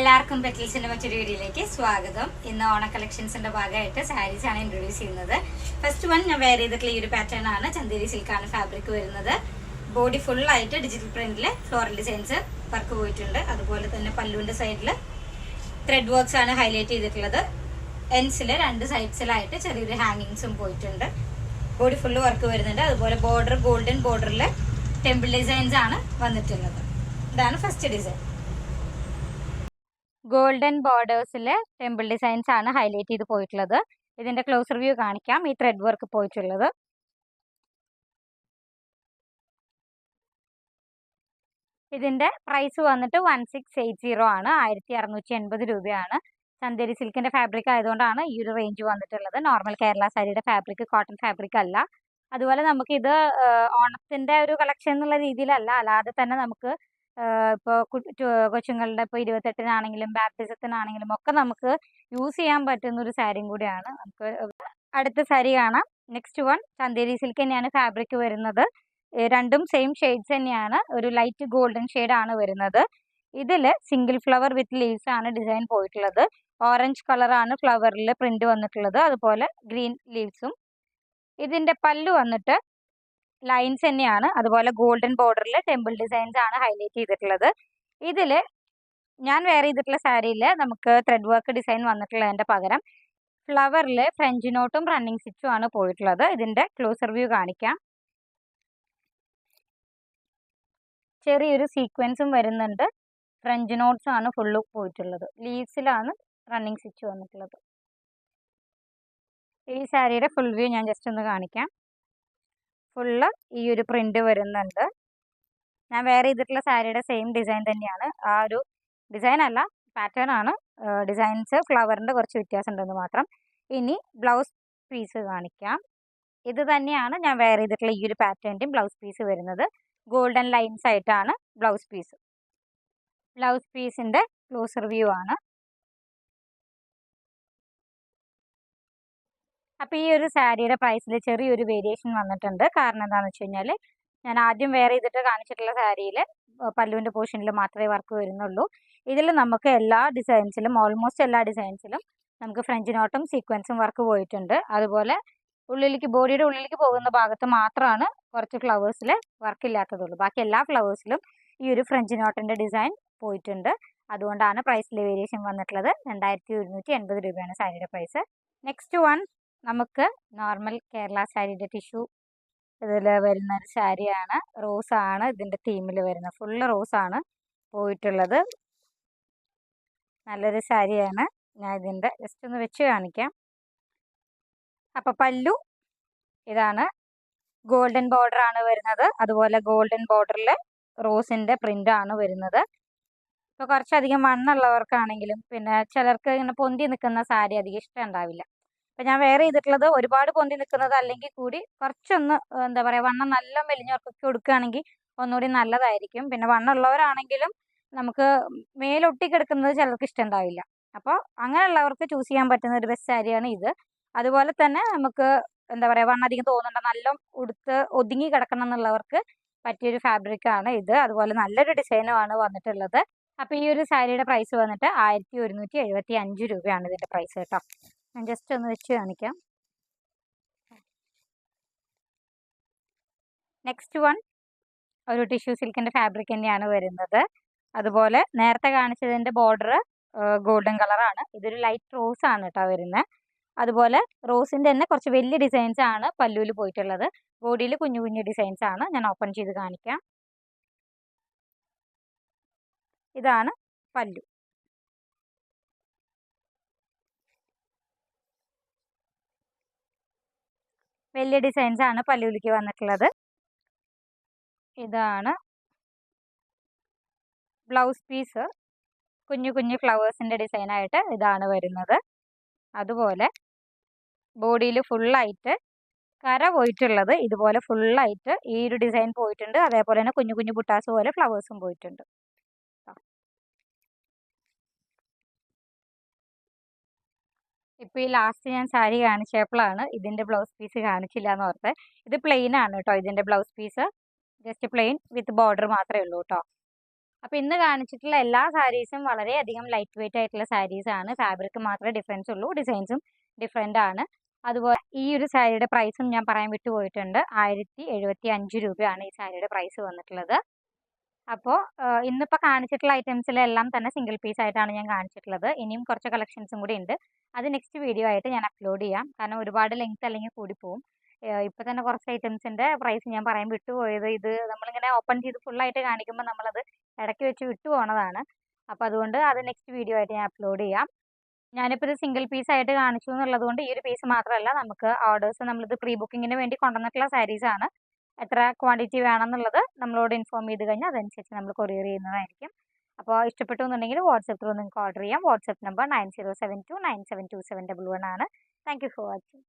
എല്ലാവർക്കും പെറ്റിൽസിന്റെ മറ്റൊരു വീഡിയോയിലേക്ക് സ്വാഗതം. ഇന്ന് ഓണ കളക്ഷൻസിന്റെ ഭാഗമായിട്ട് സാരീസ് ആണ് ഇൻട്രൊഡ്യൂസ് ചെയ്യുന്നത്. ഫസ്റ്റ് വൺ ഞാൻ വെയർ ചെയ്തിട്ടുള്ള ഈ ഒരു പാറ്റേൺ ആണ് ചന്തേരി സിൽക്കാണ് ഫാബ്രിക് വരുന്നത്. ബോഡി ഫുൾ ആയിട്ട് ഡിജിറ്റൽ പ്രിന്റിൽ ഫ്ലോറൽ ഡിസൈൻസ് വർക്ക് പോയിട്ടുണ്ട്. അതുപോലെ തന്നെ പല്ലുവിന്റെ സൈഡിൽ ത്രെഡ് വർക്ക്സ് ആണ് ഹൈലൈറ്റ് ചെയ്തിട്ടുള്ളത്. എൻസിൽ രണ്ട് സൈഡ്സിലായിട്ട് ചെറിയൊരു ഹാങ്ങിങ്സും പോയിട്ടുണ്ട്. ബോഡി ഫുള്ള് വർക്ക് വരുന്നുണ്ട്. അതുപോലെ ബോർഡർ ഗോൾഡൻ ബോർഡറിൽ ടെമ്പിൾ ഡിസൈൻസ് ആണ് വന്നിട്ടുള്ളത്. ഇതാണ് ഫസ്റ്റ് ഡിസൈൻ ഗോൾഡൻ ബോർഡേഴ്സിൽ ടെമ്പിൾ ഡിസൈൻസ് ആണ് ഹൈലൈറ്റ് ചെയ്ത് പോയിട്ടുള്ളത്. ഇതിന്റെ ക്ലോസർ വ്യൂ കാണിക്കാം. ഈ ത്രെഡ് വർക്ക് പോയിട്ടുള്ളത്. ഇതിന്റെ പ്രൈസ് വന്നിട്ട് വൺ സിക്സ് എയ്റ്റ് സീറോ ആണ്. ആയിരത്തി അറുന്നൂറ്റി എൺപത് രൂപയാണ്. ചന്ദേരി സിൽക്കിന്റെ ഫാബ്രിക് ആയതുകൊണ്ടാണ് ഈ ഒരു റേഞ്ച് വന്നിട്ടുള്ളത്. നോർമൽ കേരള സാരിയുടെ ഫാബ്രിക് കോട്ടൺ ഫാബ്രിക് അല്ല. അതുപോലെ നമുക്ക് ഇത് ഓണത്തിന്റെ ഒരു കളക്ഷൻ എന്നുള്ള രീതിയിലല്ല. അല്ലാതെ തന്നെ നമുക്ക് ഇപ്പോൾ കൊച്ചുങ്ങളുടെ ഇപ്പോൾ ഇരുപത്തെട്ടിനാണെങ്കിലും ബാപ്റ്റിസത്തിനാണെങ്കിലും ഒക്കെ നമുക്ക് യൂസ് ചെയ്യാൻ പറ്റുന്ന ഒരു സാരിയും കൂടിയാണ്. നമുക്ക് അടുത്ത സാരി കാണാം. നെക്സ്റ്റ് വൺ ചന്തേരി സിൽക്ക് തന്നെയാണ് ഫാബ്രിക് വരുന്നത്. രണ്ടും സെയിം ഷെയ്ഡ്സ് തന്നെയാണ്. ഒരു ലൈറ്റ് ഗോൾഡൻ ആണ് വരുന്നത്. ഇതിൽ സിംഗിൾ ഫ്ലവർ വിത്ത് ലീവ്സ് ആണ് ഡിസൈൻ പോയിട്ടുള്ളത്. ഓറഞ്ച് കളറാണ് ഫ്ലവറിൽ പ്രിന്റ് വന്നിട്ടുള്ളത്. അതുപോലെ ഗ്രീൻ ലീവ്സും. ഇതിന്റെ പല്ല് വന്നിട്ട് ലൈൻസ് തന്നെയാണ്. അതുപോലെ ഗോൾഡൻ ബോർഡറിൽ ടെമ്പിൾ ഡിസൈൻസ് ആണ് ഹൈലൈറ്റ് ചെയ്തിട്ടുള്ളത്. ഇതിൽ ഞാൻ വെയർ ചെയ്തിട്ടുള്ള സാരിയിൽ നമുക്ക് ത്രെഡ് വർക്ക് ഡിസൈൻ വന്നിട്ടുള്ളതിന്റെ പകരം ഫ്ലവറിൽ ഫ്രഞ്ച് നോട്ടും റണ്ണിങ് സ്റ്റിച്ചും ആണ് പോയിട്ടുള്ളത്. ഇതിന്റെ ക്ലോസർ വ്യൂ കാണിക്കാം. ചെറിയൊരു സീക്വൻസും വരുന്നുണ്ട്. ഫ്രഞ്ച് നോട്ട്സ് ആണ് ഫുള്ള് പോയിട്ടുള്ളത്. ലീവ്സിലാണ് റണ്ണിങ് സ്റ്റിച്ച് വന്നിട്ടുള്ളത്. ഈ സാരിയുടെ ഫുൾ വ്യൂ ഞാൻ ജസ്റ്റ് ഒന്ന് കാണിക്കാം. ഫുള്ള് ഈ ഒരു പ്രിന്റ് വരുന്നുണ്ട്. ഞാൻ വെയർ ചെയ്തിട്ടുള്ള സാരിയുടെ സെയിം ഡിസൈൻ തന്നെയാണ്. ആ ഒരു ഡിസൈൻ അല്ല പാറ്റേൺ ആണ്. ഡിസൈൻസ് ഫ്ലവറിന്റെ കുറച്ച് വ്യത്യാസം ഉണ്ടെന്ന് മാത്രം. ഇനി ബ്ലൗസ് പീസ് കാണിക്കാം. ഇത് തന്നെയാണ് ഞാൻ വെയർ ചെയ്തിട്ടുള്ള ഈ ഒരു പാറ്റേണിന്റെയും ബ്ലൗസ് പീസ് വരുന്നത്. ഗോൾഡൻ ലൈൻസ് ആയിട്ടാണ് ബ്ലൗസ് പീസ് ബ്ലൗസ് പീസിന്റെ ക്ലോസർ വ്യൂ ആണ്. അപ്പോൾ ഈ ഒരു സാരിയുടെ പ്രൈസിൽ ചെറിയൊരു വേരിയേഷൻ വന്നിട്ടുണ്ട്. കാരണം എന്താണെന്ന് വെച്ച് കഴിഞ്ഞാൽ ഞാൻ ആദ്യം വേറെ ചെയ്തിട്ട് കാണിച്ചിട്ടുള്ള സാരിയിൽ പല്ലുവിന്റെ പോർഷനിൽ മാത്രമേ വർക്ക് വരുന്നുള്ളൂ. ഇതിൽ നമുക്ക് എല്ലാ ഡിസൈൻസിലും ഓൾമോസ്റ്റ് എല്ലാ ഡിസൈൻസിലും നമുക്ക് ഫ്രഞ്ച് നോട്ടും സീക്വൻസും വർക്ക് പോയിട്ടുണ്ട്. അതുപോലെ ഉള്ളിലേക്ക് ബോഡിയുടെ ഉള്ളിലേക്ക് പോകുന്ന ഭാഗത്ത് മാത്രമാണ് കുറച്ച് ഫ്ലവേഴ്സിൽ വർക്ക് ഇല്ലാത്തതുള്ളൂ. ബാക്കി എല്ലാ ഫ്ലവേഴ്സിലും ഈ ഒരു ഫ്രഞ്ച് നോട്ടിന്റെ ഡിസൈൻ പോയിട്ടുണ്ട്. അതുകൊണ്ടാണ് പ്രൈസിലെ വേരിയേഷൻ വന്നിട്ടുള്ളത്. രണ്ടായിരത്തി ഒരുന്നൂറ്റി എൺപത് രൂപയാണ് സാരിയുടെ പ്രൈസ് നെക്സ്റ്റ് വൺ നമുക്ക് നോർമൽ കേരള സാരിയുടെ ടിഷ്യൂ ഇതിൽ വരുന്ന ഒരു സാരിയാണ് റോസ് ആണ് ഇതിന്റെ തീമിൽ വരുന്നത്. ഫുള്ള് റോസ് ആണ് പോയിട്ടുള്ളത്. നല്ലൊരു സാരിയാണ് ഞാൻ ഇതിന്റെ ജസ്റ്റ് ഒന്ന് വെച്ച് കാണിക്കാം. അപ്പോൾ പല്ലു ഇതാണ് ഗോൾഡൻ ബോർഡർ ആണ് വരുന്നത്. അതുപോലെ ഗോൾഡൻ ബോർഡറിൽ റോസിന്റെ പ്രിന്റ് ആണ് വരുന്നത്. ഇപ്പോൾ കുറച്ചധികം മണ്ണുള്ളവർക്കാണെങ്കിലും പിന്നെ ചിലർക്ക് ഇങ്ങനെ പൊന്തി നിൽക്കുന്ന സാരി അധികം ഇഷ്ടം ഉണ്ടാവില്ല. അപ്പം ഞാൻ വേറെ ചെയ്തിട്ടുള്ളത് ഒരുപാട് പൊന്തി നിൽക്കുന്നത് അല്ലെങ്കിൽ കൂടി കുറച്ചൊന്ന് എന്താ പറയുക വണ്ണം നല്ല മെലിഞ്ഞവർക്കൊക്കെ കൊടുക്കുകയാണെങ്കിൽ ഒന്നുകൂടി നല്ലതായിരിക്കും. പിന്നെ വണ്ണം ഉള്ളവരാണെങ്കിലും നമുക്ക് മേലൊട്ടി കിടക്കുന്നത് ചിലർക്ക് ഇഷ്ടം ഉണ്ടാവില്ല അപ്പോൾ അങ്ങനെയുള്ളവർക്ക് ചൂസ് ചെയ്യാൻ പറ്റുന്ന ഒരു ബെസ്റ്റ് സാരിയാണ് ഇത്. അതുപോലെ തന്നെ നമുക്ക് എന്താ പറയുക വണ്ണം അധികം തോന്നുന്നുണ്ട് നല്ല ഉടുത്ത് ഒതുങ്ങി കിടക്കണം എന്നുള്ളവർക്ക് പറ്റിയൊരു ഫാബ്രിക് ആണ് ഇത്. അതുപോലെ നല്ലൊരു ഡിസൈനും ആണ് വന്നിട്ടുള്ളത്. അപ്പോൾ ഈ ഒരു സാരിയുടെ പ്രൈസ് വന്നിട്ട് ആയിരത്തി ഒരുന്നൂറ്റി എഴുപത്തി അഞ്ച് രൂപയാണ് ഇതിന്റെ പ്രൈസ് കേട്ടോ. ഞാൻ ജസ്റ്റ് ഒന്ന് വെച്ച് കാണിക്കാം. നെക്സ്റ്റ് വൺ ഒരു ടിഷ്യൂ സിൽക്കിന്റെ ഫാബ്രിക് തന്നെയാണ് വരുന്നത്. അതുപോലെ നേരത്തെ കാണിച്ചതിന്റെ ബോർഡർ ഗോൾഡൻ കളറാണ് ഇതൊരു ലൈറ്റ് റോസ് ആണ് കേട്ടോ വരുന്നത് അതുപോലെ റോസിന്റെ തന്നെ കുറച്ച് വലിയ ഡിസൈൻസ് ആണ് പല്ലുവിൽ പോയിട്ടുള്ളത്. ബോഡിയിൽ കുഞ്ഞു കുഞ്ഞു ഡിസൈൻസ് ആണ്. ഞാൻ ഓപ്പൺ ചെയ്ത് കാണിക്കാം. ഇതാണ് പല്ലു. വലിയ ഡിസൈൻസ് ആണ് പല്ലുവിലേക്ക് വന്നിട്ടുള്ളത്. ഇതാണ് ബ്ലൗസ് പീസ് കുഞ്ഞു കുഞ്ഞു ഫ്ലവേഴ്സിന്റെ ഡിസൈനായിട്ട് ഇതാണ് വരുന്നത്. അതുപോലെ ബോഡിയിൽ ഫുള്ളായിട്ട് കര പോയിട്ടുള്ളത് ഇതുപോലെ ഫുള്ളായിട്ട് ഈ ഒരു ഡിസൈൻ പോയിട്ടുണ്ട്. അതേപോലെ തന്നെ കുഞ്ഞു കുഞ്ഞു ബുട്ടാസ് പോലെ ഫ്ലവേഴ്സും പോയിട്ടുണ്ട്. ഇപ്പോൾ ഈ ലാസ്റ്റ് ഞാൻ സാരി കാണിച്ചപ്പോഴാണ് ഇതിന്റെ ബ്ലൗസ് പീസ് കാണിച്ചില്ല എന്ന് ഓർത്ത്. ഇത് പ്ലെയിൻ ആണ് കേട്ടോ ഇതിന്റെ blouse piece just plain with border മാത്രമേ ഉള്ളൂ കേട്ടോ അപ്പോൾ ഇന്ന് കാണിച്ചിട്ടുള്ള എല്ലാ സാരീസും വളരെയധികം ലൈറ്റ് വെയിറ്റ് ആയിട്ടുള്ള സാരീസ് ആണ്. ഫാബ്രിക് മാത്രമേ ഡിഫറൻസ് ഉള്ളൂ. ഡിസൈൻസും ഡിഫറെന്റ് ആണ്. അതുപോലെ ഈ ഒരു സാരിയുടെ പ്രൈസും ഞാൻ പറയാൻ വിട്ടുപോയിട്ടുണ്ട് ആയിരത്തി എഴുപത്തി അഞ്ച് രൂപയാണ് ഈ സാരിയുടെ പ്രൈസ് വന്നിട്ടുള്ളത്. അപ്പോൾ ഇന്നിപ്പോൾ കാണിച്ചിട്ടുള്ള ഐറ്റംസിലെല്ലാം തന്നെ സിംഗിൾ പീസ് ആയിട്ടാണ് ഞാൻ കാണിച്ചിട്ടുള്ളത്. ഇനിയും കുറച്ച് കളക്ഷൻസും കൂടി ഉണ്ട്. അത് നെക്സ്റ്റ് വീഡിയോ ആയിട്ട് ഞാൻ അപ്ലോഡ് ചെയ്യാം. കാരണം ഒരുപാട് ലെങ്ത് അല്ലെങ്കിൽ കൂടി പോകും ഇപ്പം തന്നെ കുറച്ച് ഐറ്റംസിന്റെ പ്രൈസ് ഞാൻ പറയാൻ വിട്ടുപോയത് ഇത് നമ്മളിങ്ങനെ ഓപ്പൺ ചെയ്ത് ഫുള്ളായിട്ട് കാണിക്കുമ്പോൾ നമ്മളത് ഇടയ്ക്ക് വെച്ച് വിട്ടു പോണതാണ് അപ്പോൾ അതുകൊണ്ട് അത് നെക്സ്റ്റ് വീഡിയോ ആയിട്ട് ഞാൻ അപ്ലോഡ് ചെയ്യാം. ഞാനിപ്പോൾ ഇത് സിംഗിൾ പീസ് ആയിട്ട് കാണിച്ചു എന്നുള്ളത് കൊണ്ട് ഈ ഒരു പീസ് മാത്രമല്ല നമുക്ക് ഓർഡേഴ്സ് നമ്മളിത് പ്രീ ബുക്കിങ്ങിന് വേണ്ടി കൊണ്ടുവന്നിട്ടുള്ള സാരീസ് ആണ്. എത്ര ക്വാണ്ടിറ്റി വേണമെന്നുള്ളത് നമ്മളോട് ഇൻഫോം ചെയ്ത് കഴിഞ്ഞാൽ അതനുസരിച്ച് നമ്മൾ കൊറിയർ ചെയ്യുന്നതായിരിക്കും. അപ്പോൾ ഇഷ്ടപ്പെട്ടു എന്നുണ്ടെങ്കിൽ വാട്സപ്പ് ത്രൂ നിങ്ങൾക്ക് ഓർഡർ ചെയ്യാം. WhatsApp number nine zero seven two nine seven two seven double one ആണ്. Thank you for watching.